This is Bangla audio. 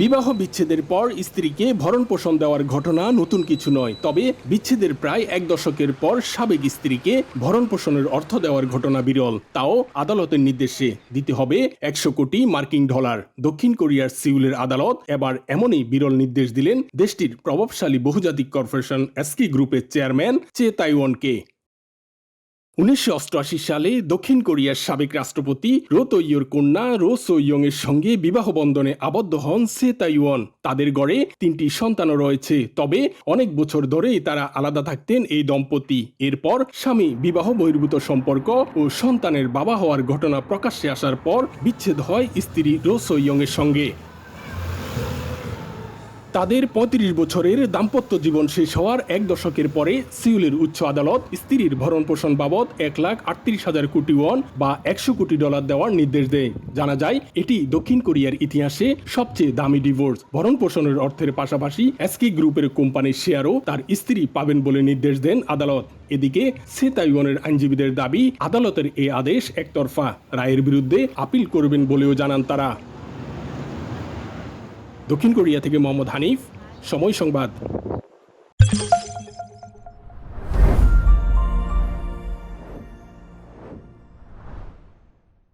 বিবাহ বিচ্ছেদের পর স্ত্রীকে ভরণ পোষণ দেওয়ার ঘটনা নতুন কিছু নয়। তবে বিচ্ছেদের প্রায় এক দশকের পর সাবেক স্ত্রীকে ভরণ পোষণের অর্থ দেওয়ার ঘটনা বিরল। তাও আদালতের নির্দেশে। দিতে হবে একশো কোটি মার্কিন ডলার। দক্ষিণ কোরিয়ার সিউলের আদালত এবার এমনই বিরল নির্দেশ দিলেন দেশটির প্রভাবশালী বহুজাতিক কর্পোরেশন এসকি গ্রুপের চেয়ারম্যান চে তাইওয়ানকে। উনিশশো অষ্টআশি সালে দক্ষিণ কোরিয়ার সাবেক রাষ্ট্রপতি রো তৈয়র কন্যা রো সোইয়ং এর সঙ্গে বিবাহ বন্ধনে আবদ্ধ হন সে তাইওয়ান। তাদের গড়ে তিনটি সন্তানও রয়েছে, তবে অনেক বছর ধরেই তারা আলাদা থাকতেন এই দম্পতি। এরপর স্বামী বিবাহ বহির্ভূত সম্পর্ক ও সন্তানের বাবা হওয়ার ঘটনা প্রকাশ্যে আসার পর বিচ্ছেদ হয় স্ত্রী রো সোইয়ং এর সঙ্গে। তাদের পঁয়ত্রিশ বছরের দাম্পত্য জীবন শেষ হওয়ার এক দশকের পরে সিউলের উচ্চ আদালত স্ত্রীর ভরণ পোষণ বাবদ এক লাখ আটত্রিশ হাজার কোটি ওয়ান বা একশো কোটি ডলার দেওয়ার নির্দেশ দেয়। জানা যায়, এটি দক্ষিণ কোরিয়ার ইতিহাসে সবচেয়ে দামি ডিভোর্স। ভরণ পোষণের অর্থের পাশাপাশি এসকি গ্রুপের কোম্পানির শেয়ারও তার স্ত্রী পাবেন বলে নির্দেশ দেন আদালত। এদিকে, সে তাইওয়ানের আইনজীবীদের দাবি, আদালতের এই আদেশ একতরফা। রায়ের বিরুদ্ধে আপিল করবেন বলেও জানান তারা। দক্ষিণ কোরিয়া থেকে মোহাম্মদ হানিফ সময় সংবাদ।